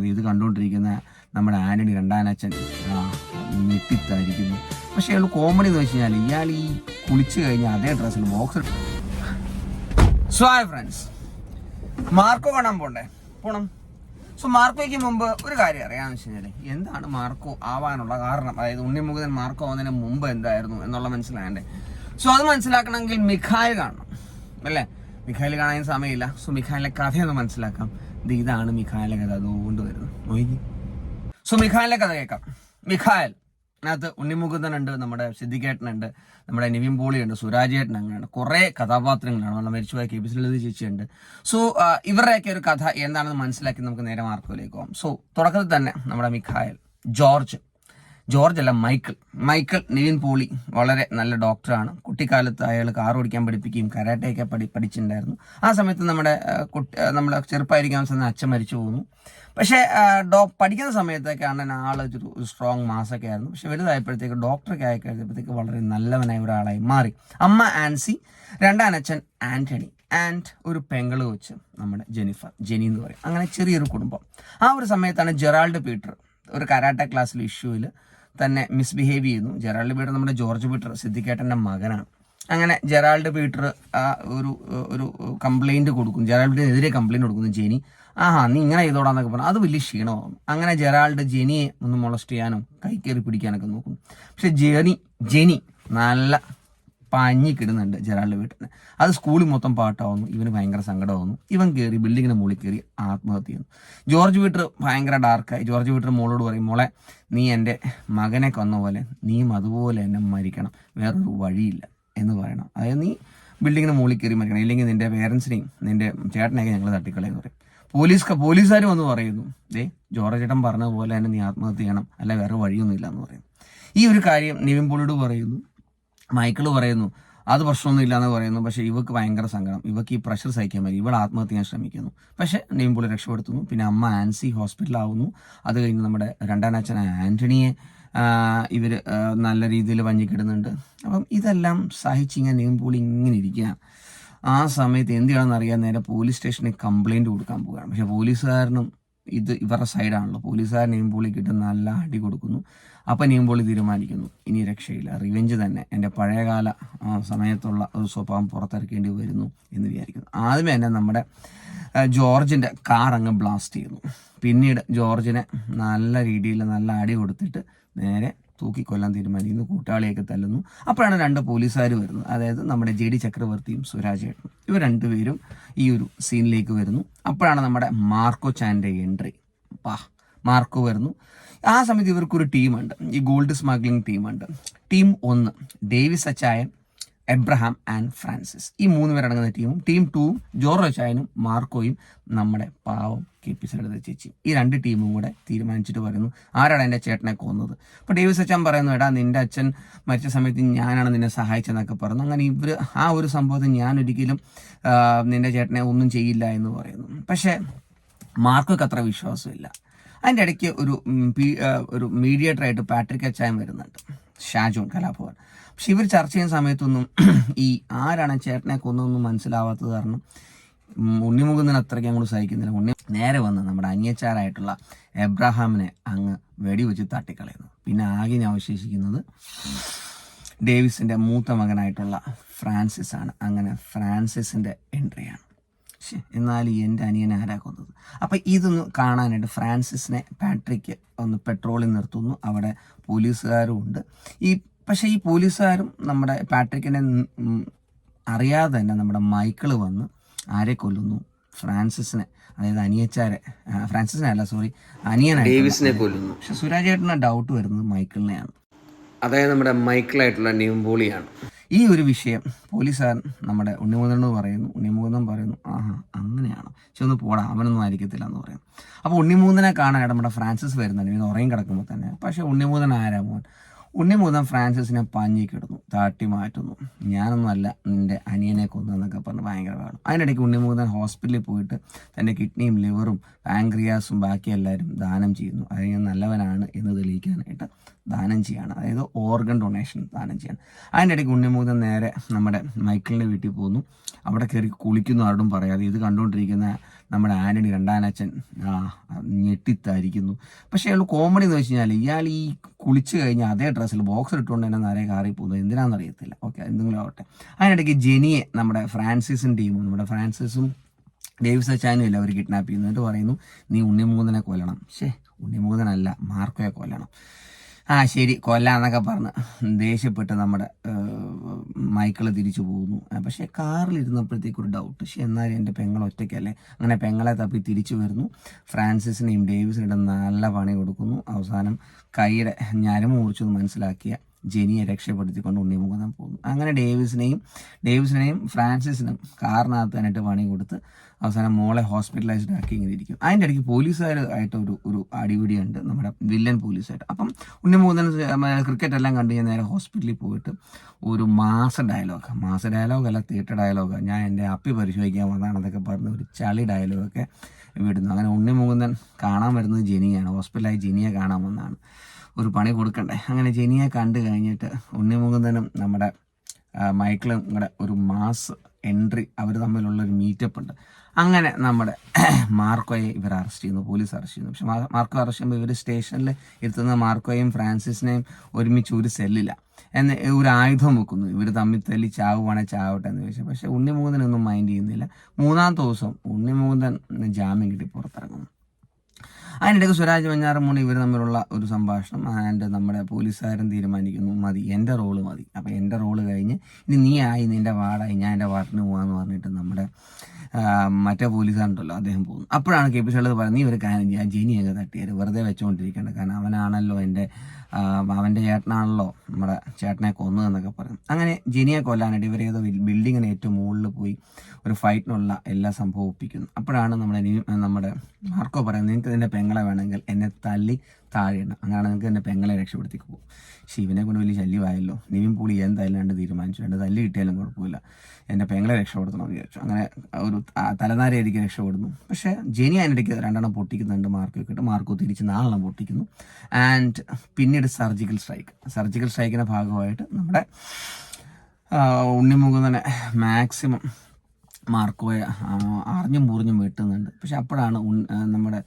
പറയാതെ ഇത് കണ്ടുകൊണ്ടിരിക്കുന്ന നമ്മുടെ ആന്റണി രണ്ടാനച്ഛൻ ഞെട്ടിത്തായിരിക്കുന്നു പക്ഷേ അയാൾ കോമഡി എന്ന് വെച്ച് കഴിഞ്ഞാൽ ഇയാൾ ഈ കുളിച്ച് കഴിഞ്ഞ അതേ ഡ്രസ്സിൽ ബോക്സ് സോ ഫ്രണ്ട്സ് മാർക്കോ കാണാൻ പോണ്ടേ? പോണം. സോ മാർക്കോയ്ക്ക് മുമ്പ് ഒരു കാര്യം അറിയാമെന്ന് വെച്ച് കഴിഞ്ഞാൽ എന്താണ് മാർക്കോ ആവാനുള്ള കാരണം? അതായത് ഉണ്ണിമുഖൻ മാർക്കോ ആവുന്നതിന് മുമ്പ് എന്തായിരുന്നു എന്നുള്ള മനസ്സിലായണ്ടേ സോ അത് മനസ്സിലാക്കണമെങ്കിൽ മിഖായിൽ കാണണം. അല്ലേ? മിഖായിൽ കാണാൻ സമയമില്ല. സോ മിഖായിലെ കഥയൊന്ന് മനസ്സിലാക്കാം. ഇതാണ് മിഖായലെ കഥ. അതുകൊണ്ട് വരുന്നത് നോക്കി. സോ മിഖായലെ കഥ കേൾക്കാം. മിഖായൽ അതിനകത്ത് ഉണ്ണിമുകുന്ദനുണ്ട് നമ്മുടെ സിദ്ധിക്കേട്ടനുണ്ട് നമ്മുടെ നിവിൻ പോളിയുണ്ട് സുരാജേട്ടൻ അങ്ങനെയാണ് കുറേ കഥാപാത്രങ്ങളാണ്. നമ്മുടെ മരിച്ചുപോയ കെ പി ലളിത ചേച്ചിയുണ്ട്. സോ ഇവരുടെയൊക്കെ ഒരു കഥ എന്താണെന്ന് മനസ്സിലാക്കി നമുക്ക് നേരെ മാർക്കോയിലേക്ക് പോകാം. സോ തുടക്കത്തിൽ തന്നെ നമ്മുടെ മിഖായൽ ജോർജ് ജോർജ് അല്ല മൈക്കിൾ. മൈക്കിൾ നിവിൻ പോളി വളരെ നല്ല ഡോക്ടറാണ്. കുട്ടിക്കാലത്ത് അയാൾ കാർ ഓടിക്കാൻ പഠിപ്പിക്കുകയും കരാട്ടയൊക്കെ പഠി പഠിച്ചിട്ടുണ്ടായിരുന്നു. ആ സമയത്ത് നമ്മുടെ കുട്ടി നമ്മൾ ചെറുപ്പമായിരിക്കാൻ സമയത്ത് അച്ഛൻ മരിച്ചു പോകുന്നു പക്ഷേ ഡോ പഠിക്കുന്ന സമയത്തൊക്കെ അണ്ണൻ ആളൊരു സ്ട്രോങ് മാസൊക്കെ ആയിരുന്നു. പക്ഷെ വലുതായപ്പോഴത്തേക്ക് ഡോക്ടറൊക്കെ ആയി കഴിഞ്ഞപ്പോഴത്തേക്ക് വളരെ നല്ലവനായ ഒരാളായി മാറി. അമ്മ ആൻസി രണ്ടാം അച്ഛൻ ആന്റണി ആൻഡ് ഒരു പെങ്കൾ വെച്ച് നമ്മുടെ ജെനിഫർ ജെനി എന്ന് പറയും. അങ്ങനെ ചെറിയൊരു കുടുംബം. ആ ഒരു സമയത്താണ് ജെറാൾഡ് പീറ്റർ ഒരു കരാട്ട ക്ലാസ്സിൽ ഇഷ്യൂവിൽ തന്നെ മിസ്ബിഹേവ് ചെയ്യുന്നു. ജെറാൾഡ് പീറ്റർ നമ്മുടെ ജോർജ് പീറ്റർ സിദ്ദിഖേട്ടന്റെ മകനാണ്. അങ്ങനെ ജെറാൾഡ് പീറ്റർ ആ, ഒരു ഒരു കംപ്ലൈന്റ് കൊടുക്കും ജെറാൾഡ് പീറ്ററിനെതിരെ കംപ്ലൈന്റ് കൊടുക്കുന്നു ജെനി ആഹാ നീ ഇങ്ങനെ ചെയ്തോടാന്നൊക്കെ പറഞ്ഞു. അത് വലിയ ക്ഷീണമാകും അങ്ങനെ ജെറാൾഡ് ജെനിയെ ഒന്ന് മൊളസ്റ്റ് ചെയ്യാനും കൈ പിടിക്കാനൊക്കെ നോക്കും പക്ഷെ ജെനി ജെനി നല്ല പഞ്ഞിക്കിടുന്നുണ്ട് ജെറാൾഡ് വീട്ടിൽ അത് സ്കൂളിൽ മൊത്തം പാട്ടാവുന്നു ഇവന് ഭയങ്കര സങ്കടമാവുന്നു. ഇവൻ കയറി ബിൽഡിങ്ങിന് മുകളിൽ കയറി ആത്മഹത്യ ചെയ്യുന്നു. ജോർജ് വീട്ടർ ഭയങ്കര ഡാർക്കായി. ജോർജ് വീട്ടർ മോളോട് പറയും മോളെ നീ എന്റെ മകനെ കൊന്ന പോലെ നീയും അതുപോലെ എന്നെ മരിക്കണം. വേറൊരു വഴിയില്ല. എന്ന് പറയണം. അതായത് നീ ബിൽഡിങ്ങിന് മുകളിൽ കയറി മരിക്കണം. ഇല്ലെങ്കിൽ നിന്റെ പേരൻസിനെയും നിന്റെ ചേട്ടനെയൊക്കെ ഞങ്ങൾ തട്ടിക്കളയെന്ന് പറയും. പോലീസ് പോലീസുകാർ വന്ന് പറയുന്നു ദേ ജോർജ് ചേട്ടൻ പറഞ്ഞതുപോലെ തന്നെ നീ ആത്മഹത്യ ചെയ്യണം. അല്ല വേറെ വഴിയൊന്നുമില്ല എന്ന് പറയും. ഈ ഒരു കാര്യം നിവിൻ പോളിയോട് പറയുന്നു. മൈക്കിൾ പറയുന്നു അത് പ്രശ്നമൊന്നും ഇല്ലാന്ന് പറയുന്നു. പക്ഷേ ഇവക്ക് ഭയങ്കര സങ്കടം. ഇവക്ക് ഈ പ്രഷർ സഹിക്കാൻ പറ്റും ഇവൾ ആത്മഹത്യ ചെയ്യാൻ ശ്രമിക്കുന്നു. പക്ഷേ നെയ്മ്പുള്ളി രക്ഷപ്പെടുത്തുന്നു. പിന്നെ അമ്മ ആൻസി ഹോസ്പിറ്റലാവുന്നു. അത് കഴിഞ്ഞ് നമ്മുടെ രണ്ടാം അച്ഛൻ ആന്റണിയെ ഇവർ നല്ല രീതിയിൽ വഞ്ചിക്കിടുന്നുണ്ട്. അപ്പം ഇതെല്ലാം സഹിച്ചിങ്ങനെ നെയ്മ്പുള്ളി ഇങ്ങനെ ഇരിക്കുകയാണ്. ആ സമയത്ത് എന്ത് ചെയ്യണമെന്ന് അറിയാൻ നേരെ പോലീസ് സ്റ്റേഷനിൽ കംപ്ലയിന്റ് കൊടുക്കാൻ പോവുകയാണ്. പക്ഷേ പോലീസുകാരനും ഇത് ഇവരുടെ സൈഡാണല്ലോ. പോലീസുകാർ നീമ്പോളി ഇട്ട് നല്ല അടി കൊടുക്കുന്നു. അപ്പം നീമ്പോളി തീരുമാനിക്കുന്നു. ഇനി രക്ഷയില്ല. റിവെഞ്ച് തന്നെ. എന്റെ പഴയകാല സമയത്തുള്ള ഒരു സ്വഭാവം പുറത്തിറക്കേണ്ടി വരുന്നു എന്ന് വിചാരിക്കുന്നു. ആദ്യമേ തന്നെ നമ്മുടെ ജോർജിന്റെ കാർ അങ്ങ് ബ്ലാസ്റ്റ് ചെയ്യുന്നു. പിന്നീട് ജോർജിനെ നല്ല രീതിയിൽ നല്ല അടി കൊടുത്തിട്ട് നേരെ തൂക്കിക്കൊല്ലാൻ തീരുമാനിക്കുന്നു കൂട്ടാളിയൊക്കെ തല്ലുന്നു. അപ്പോഴാണ് രണ്ട് പോലീസുകാർ വരുന്നത്. അതായത് നമ്മുടെ ജെ ഡി ചക്രവർത്തിയും സുരാജേട്ടനും ഇവർ രണ്ടുപേരും ഈ ഒരു സീനിലേക്ക് വരുന്നു. അപ്പോഴാണ് നമ്മുടെ മാർക്കോ ചാന്റെ എൻട്രി. പാ മാർക്കോ വരുന്നു. ആ സമയത്ത് ഇവർക്കൊരു ടീമുണ്ട്. ഈ ഗോൾഡ് സ്മഗ്ലിംഗ് ടീമുണ്ട്. ടീം ഒന്ന് ഡേവിസ് അച്ചായൻ എബ്രഹാം ആൻഡ് ഫ്രാൻസിസ്. ഈ മൂന്ന് പേരടങ്ങുന്ന ടീമും ടീം ടൂവും ജോർജ് അച്ചായനും മാർക്കോയും നമ്മുടെ പാവം കെ പി സൈഡ് ചേച്ചി ഈ രണ്ട് ടീമും കൂടെ തീരുമാനിച്ചിട്ട് പറയുന്നു ആരാണ് എന്റെ ചേട്ടനെ കൊന്നത്? അപ്പോൾ ഡേവിസ് അച്ഛൻ പറയുന്നു എടാ നിന്റെ അച്ഛൻ മരിച്ച സമയത്ത് ഞാനാണ് നിന്നെ സഹായിച്ചതെന്നൊക്കെ പറഞ്ഞു അങ്ങനെ ഇവർ ആ ഒരു സംഭവത്തിൽ ഞാൻ ഒരിക്കലും നിന്റെ ചേട്ടനെ ഒന്നും ചെയ്യില്ല എന്ന് പറയുന്നു. പക്ഷേ മാർക്കൊക്കെ അത്ര വിശ്വാസമില്ല. അതിന്റെ ഇടയ്ക്ക് ഒരു ഒരു മീഡിയേറ്റർ ആയിട്ട് പാട്രിക് അച്ചായം വരുന്നുണ്ട്. ഷാജോൺ കലാഭവൻ. പക്ഷെ ഇവർ ചർച്ച ചെയ്യുന്ന സമയത്തൊന്നും ഈ ആരാണ് ചേട്ടനെ കൊന്നൊന്നും മനസ്സിലാവാത്തത് കാരണം ഉണ്ണിമുകുന്ദൻ അത്രയ്ക്ക് അങ്ങോട്ട് സഹിക്കുന്നില്ല. ഉണ്ണി നേരെ വന്ന് നമ്മുടെ അങ്ങേച്ചാരായിട്ടുള്ള എബ്രഹാമിനെ അങ്ങ് വെടിവെച്ച് തട്ടിക്കളയുന്നു. പിന്നെ ആകെ അവശേഷിക്കുന്നത് ഡേവിസിന്റെ മൂത്ത മകനായിട്ടുള്ള ഫ്രാൻസിസ് ആണ് അങ്ങനെ ഫ്രാൻസിസിന്റെ എൻട്രിയാണ്. ശ്ശെ, എന്നാൽ എന്റെ അനിയനെ ആരാ കൊന്നത്? അപ്പം ഇതൊന്ന് കാണാനായിട്ട് ഫ്രാൻസിസിനെ പാട്രിക്ക് ഒന്ന് പെട്രോളിൽ നിർത്തുന്നു. അവിടെ പോലീസുകാരും ഉണ്ട്. ഈ പക്ഷേ ഈ പോലീസുകാരും നമ്മുടെ പാട്രിക്കിനെ അറിയാതെ തന്നെ നമ്മുടെ മൈക്കിൾ വന്ന് ആരെ കൊല്ലുന്നു? ഫ്രാൻസിസിനെ അതായത് അനിയച്ചാരെ ഫ്രാൻസിസിനെ അല്ല സോറി അനിയനെ ഡേവിസിനെ കൊല്ലുന്നു. പക്ഷെ സുരാജേട്ടന് ഡൗട്ട് വരുന്നത് മൈക്കിളിനെയാണ്. അതായത് നമ്മുടെ മൈക്കിളായിട്ടുള്ള നിംബോളിയാണ് ഈ ഒരു വിഷയം പോലീസുകാരൻ നമ്മുടെ ഉണ്ണിമുകുന്ദനോട് പറയുന്നു. ഉണ്ണിമുകുന്ദൻ പറയുന്നു ആഹാ അങ്ങനെയാണ്. ഒന്ന് പോടാ അവനൊന്നും ആയിരിക്കത്തില്ല എന്ന് പറയുന്നു. അപ്പോൾ ഉണ്ണിമുകുന്ദനെ കാണാനായിട്ട് നമ്മുടെ ഫ്രാൻസിസ് വരുന്നുണ്ട്. ഇത് ഉറങ്ങി കിടക്കുമ്പോൾ തന്നെ. പക്ഷേ ഉണ്ണിമുകുന്ദൻ ആരാ മോൻ? ഉണ്ണിമുകുന്ദൻ ഫ്രാൻസിസിനെ പഞ്ഞിക്കിടുന്നു താട്ടി മാറ്റുന്നു. ഞാനൊന്നുമല്ല നിന്റെ അനിയനെ കൊന്നു എന്നൊക്കെ പറഞ്ഞ് ഭയങ്കര വേണം അതിനിടയ്ക്ക് ഉണ്ണിമുകുന്ദൻ ഹോസ്പിറ്റലിൽ പോയിട്ട് തന്റെ കിഡ്നിയും ലിവറും പാങ്ക്രിയാസും ബാക്കി എല്ലാവരും ദാനം ചെയ്യുന്നു. അതിന് നല്ലവനാണ് എന്ന് തെളിയിക്കാനായിട്ട് ദാനം ചെയ്യാണ്. അതായത് ഓർഗൻ ഡൊണേഷൻ ദാനം ചെയ്യാണ്. അതിന്റെ ഇടയ്ക്ക് ഉണ്ണിമൂതൻ നേരെ നമ്മുടെ മൈക്കിളിന്റെ വീട്ടിൽ പോകുന്നു അവിടെ കയറി കുളിക്കുന്നു ആരോടും പറയാതെ. ഇത് കണ്ടുകൊണ്ടിരിക്കുന്ന നമ്മുടെ ആന്റണി രണ്ടാനച്ഛൻ ഞെട്ടിത്തായിരിക്കുന്നു. പക്ഷേ അയാൾ കോമഡി എന്ന് വെച്ച് കഴിഞ്ഞാൽ ഇയാൾ ഈ കുളിച്ച് കഴിഞ്ഞ അതേ ഡ്രസ്സിൽ ബോക്സ് ഇട്ടുകൊണ്ട് തന്നെ നിറയെ കാറി പോകുന്നത് എന്തിനാണെന്ന് അറിയത്തില്ല. ഓക്കെ എന്തെങ്കിലും ആവട്ടെ. അതിനിടയ്ക്ക് ജെനിയെ നമ്മുടെ ഫ്രാൻസിസും ടീമും നമ്മുടെ ഫ്രാൻസിസും ഡേവിസ് അച്ചാനും ഇല്ല അവർ കിഡ്നാപ്പ് ചെയ്യുന്നു. എന്നിട്ട് പറയുന്നു നീ ഉണ്ണിമൂതനെ കൊല്ലണം. ശേ ഉണ്ണിമൂതനല്ല മാർക്കോയെ കൊല്ലണം. ആ ശരി കൊല്ലാന്നൊക്കെ പറഞ്ഞ് ദേഷ്യപ്പെട്ട് നമ്മുടെ മൈക്കിൾ തിരിച്ചു പോകുന്നു. പക്ഷേ കാറിലിരുന്നപ്പോഴത്തേക്ക് ഒരു ഡൗട്ട് പക്ഷെ എന്നാലും എന്റെ പെങ്ങൾ ഒറ്റയ്ക്കല്ലേ? അങ്ങനെ പെങ്ങളെ തപ്പി തിരിച്ചു വരുന്നു. ഫ്രാൻസിസിനെയും ഡേവിസിനെയും നല്ല പണി കൊടുക്കുന്നു. അവസാനം കൈയുടെ ഞരമ്പ് മുറിച്ചെന്ന് മനസ്സിലാക്കിയ ജെനിയെ രക്ഷപ്പെടുത്തിക്കൊണ്ട് ഉണ്ണിമുഖം പോകുന്നു. അങ്ങനെ ഡേവിസിനെയും ഡേവിസിനെയും ഫ്രാൻസിസിനും കാറിനകത്ത് തന്നിട്ട് പണി കൊടുത്ത് അവസാനം മോളെ ഹോസ്പിറ്റലൈസ്ഡ് ആക്കി ഇങ്ങനെ ഇരിക്കും. അതിന്റെ ഇടയ്ക്ക് പോലീസുകാരായിട്ട് ഒരു ഒരു അടിപിടിയുണ്ട്. നമ്മുടെ വില്ലൻ പോലീസായിട്ട് അപ്പം ഉണ്ണിമുഖം ക്രിക്കറ്റ് എല്ലാം കണ്ടു ഞാൻ നേരെ ഹോസ്പിറ്റലിൽ പോയിട്ട് ഒരു മാസ ഡയലോഗ്. മാസ ഡയലോഗ് അല്ല തിയേറ്റർ ഡയലോഗ്. ഞാൻ എന്റെ അപ്പി പരിശോധിക്കാൻ വന്നതാണെന്നൊക്കെ പറഞ്ഞ് ഒരു ചളി ഡയലോഗൊക്കെ വിടുന്നു. അങ്ങനെ ഉണ്ണിമുകുന്ദൻ കാണാൻ വരുന്നത് ജെനിയാണ്. ഹോസ്പിറ്റലായി ജെനിയെ കാണാൻ വന്നതാണ്. ഒരു പണി കൊടുക്കണ്ടേ? അങ്ങനെ ജെനിയെ കണ്ടു കഴിഞ്ഞിട്ട് ഉണ്ണിമുകുന്ദനും നമ്മുടെ മൈക്കിളും കൂടെ ഒരു മാസ് എൻട്രി അവർ തമ്മിലുള്ള ഒരു മീറ്റപ്പ് ഉണ്ട്. അങ്ങനെ നമ്മുടെ മാർക്കോയെ ഇവർ അറസ്റ്റ് ചെയ്യുന്നു പോലീസ് അറസ്റ്റ് ചെയ്യുന്നു. പക്ഷെ മാർക്കോ അറസ്റ്റ് ചെയ്യുമ്പോൾ ഇവർ സ്റ്റേഷനിൽ ഇരുത്തുന്ന മാർക്കോയും ഫ്രാൻസിസിനെയും ഒരുമിച്ച് ഒരു സെല്ലില്ല എന്ന് ഒരു ആയുധം വെക്കുന്നു. ഇവർ തമ്മിൽ തല്ലി ചാവുവാണെ ചാവട്ടെ എന്ന് ചോദിച്ചു. പക്ഷെ ഉണ്ണിമുകുന്ദനൊന്നും മൈൻഡ് ചെയ്യുന്നില്ല. മൂന്നാം ദിവസം ഉണ്ണിമുകുന്ദൻ ജാമ്യം കിട്ടി പുറത്തിറങ്ങുന്നു. അതിനിടയ്ക്ക് സ്വരാജ് വെഞ്ഞാറമൂണി ഇവർ തമ്മിലുള്ള ഒരു സംഭാഷണം. ആൻഡ് നമ്മുടെ പോലീസുകാരൻ തീരുമാനിക്കുന്നു മതി എന്റെ റോൾ മതി. അപ്പോൾ എന്റെ റോൾ കഴിഞ്ഞ് ഇനി നീ ആയി നിന്റെ വാടായി ഞാൻ എന്റെ വാട്ടിന് പോകാമെന്ന് പറഞ്ഞിട്ട് നമ്മുടെ മറ്റേ പോലീസുകാരുണ്ടല്ലോ അദ്ദേഹം പോകുന്നു. അപ്പോഴാണ് കെ പി ശൈലത് പറയുന്നത് നീ ഒരു കാര്യം ഞാൻ ജെനി അങ്ങ് തട്ടിയത് വെറുതെ വെച്ചുകൊണ്ടിരിക്കേണ്ട കാരണം അവനാണല്ലോ എന്റെ അവന്റെ ചേട്ടനാണല്ലോ നമ്മുടെ ചേട്ടനെ കൊന്നതെന്നൊക്കെ പറയും അങ്ങനെ ജെനിയെ കൊല്ലാനായിട്ട് ഇവരേതോ ബിൽഡിങ്ങിന് ഏറ്റവും മുകളിൽ പോയി. ഒരു ഫൈറ്റിനുള്ള എല്ലാ സംഭവം ഒപ്പിക്കുന്നു. അപ്പോഴാണ് നമ്മുടെ നമ്മുടെ മാർക്കോ പറയുന്നത് നിങ്ങൾക്ക് എന്റെ പെങ്ങളെ വേണമെങ്കിൽ എന്നെ തല്ലി താഴെയിടണം അങ്ങനെയാണ് നിങ്ങൾക്ക് എന്റെ പെങ്ങളെ രക്ഷപ്പെടുത്തിക്ക് പോകും. ശിവനെ കൊണ്ട് വലിയ ശല്യമായല്ലോ. നിവിൻ പൂളി എന്തായാലും രണ്ട് തീരുമാനിച്ചു. രണ്ട് തല്ലി കിട്ടിയാലും കുഴപ്പമില്ല. എന്റെ പെങ്ങളെ രക്ഷപ്പെടുത്തണം എന്ന് വിചാരിച്ചു. അങ്ങനെ ഒരു തലനാരയായിരിക്കും രക്ഷപ്പെടുന്നു. പക്ഷേ ജെനി അതിനിടയ്ക്ക് രണ്ടെണ്ണം പൊട്ടിക്കുന്നുണ്ട് മാർക്കോ കിട്ടും. മാർക്കോ തിരിച്ച് നാലെണ്ണം പൊട്ടിക്കുന്നു. ആൻഡ് പിന്നീട് സർജിക്കൽ സ്ട്രൈക്ക് സർജിക്കൽ സ്ട്രൈക്കിന്റെ ഭാഗമായിട്ട് നമ്മുടെ ഉണ്ണിമുകുന്ദനെ മാക്സിമം മാർക്കോയെ അറിഞ്ഞും മുറിഞ്ഞും വെട്ടുന്നുണ്ട്. പക്ഷെ അപ്പോഴാണ് നമ്മുടെ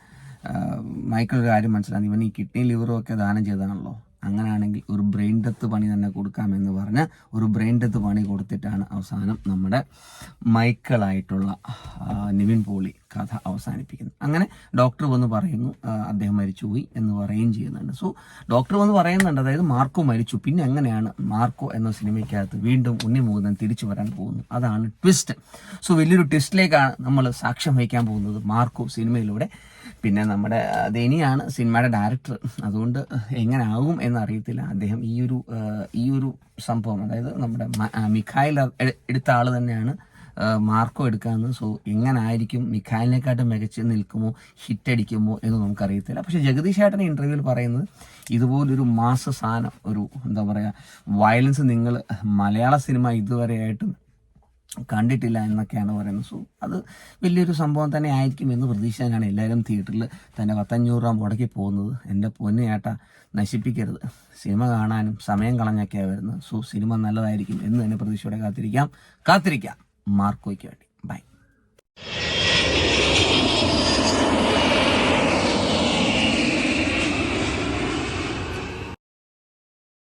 മൈക്കിൾ കാര്യം മനസ്സിലാകുന്നത്. ഇവൻ ഈ കിഡ്നി ലിവറും ഒക്കെ ദാനം ചെയ്തതാണല്ലോ അങ്ങനെയാണെങ്കിൽ ഒരു ബ്രെയിൻ ഡെത്ത് പണി തന്നെ കൊടുക്കാമെന്ന് പറഞ്ഞ് ഒരു ബ്രെയിൻ ഡെത്ത് പണി കൊടുത്തിട്ടാണ് അവസാനം നമ്മുടെ മൈക്കിളായിട്ടുള്ള നിവിൻ പോളി കഥ അവസാനിപ്പിക്കുന്നത്. അങ്ങനെ ഡോക്ടർ വന്ന് പറയുന്നു അദ്ദേഹം മരിച്ചുപോയി എന്ന് പറയുകയും ചെയ്യുന്നുണ്ട്. സോ ഡോക്ടർ വന്ന് പറയുന്നുണ്ട് അതായത് മാർക്കോ മരിച്ചു. പിന്നെ എങ്ങനെയാണ് മാർക്കോ എന്ന സിനിമയ്ക്കകത്ത് വീണ്ടും ഉണ്ണിമുകുന്ദൻ തിരിച്ചു വരാൻ പോകുന്നു അതാണ് ട്വിസ്റ്റ് സോ വലിയൊരു ട്വിസ്റ്റിലേക്കാണ് നമ്മൾ സാക്ഷ്യം വഹിക്കാൻ പോകുന്നത് മാർക്കോ സിനിമയിലൂടെ. പിന്നെ നമ്മുടെ ദനിയാണ് സിനിമയുടെ ഡയറക്ടർ അതുകൊണ്ട് എങ്ങനെ ആകും എന്നറിയത്തില്ല. അദ്ദേഹം ഈ ഒരു ഈ ഒരു സംഭവം അതായത് നമ്മുടെ മിഖായൽ എടുത്ത ആൾ തന്നെയാണ് മാർക്കോ എടുക്കാമെന്ന് സോ എങ്ങനായിരിക്കും മിഖായിലിനെക്കാട്ടും മികച്ച് നിൽക്കുമോ ഹിറ്റ് അടിക്കുമോ എന്ന് നമുക്കറിയത്തില്ല. പക്ഷെ ജഗദീഷ് ഏട്ടൻ ഇന്റർവ്യൂവിൽ പറയുന്നത് ഇതുപോലൊരു മാസ സാധനം ഒരു എന്താ പറയുക വയലൻസ് നിങ്ങൾ മലയാള സിനിമ ഇതുവരെയായിട്ടും കണ്ടിട്ടില്ല എന്നൊക്കെയാണ് പറയുന്നത്. സോ അത് വലിയൊരു സംഭവം തന്നെ ആയിരിക്കും എന്ന് പ്രതീക്ഷിച്ചാണ് എല്ലാവരും തിയേറ്ററിൽ തന്നെ പത്തഞ്ഞൂറ് രൂപ മുടക്കി പോകുന്നത്. എന്റെ പൊന്നു ചേട്ടാ നശിപ്പിക്കരുത്. സിനിമ കാണാനും സമയം കളഞ്ഞൊക്കെയാണ് വരുന്നത്. സോ സിനിമ നല്ലതായിരിക്കും എന്ന് തന്നെ പ്രതീക്ഷയോടെ കാത്തിരിക്കാം. കാത്തിരിക്കാം. മാർക്കോയ്ക്ക് വേണ്ടി. ബൈ.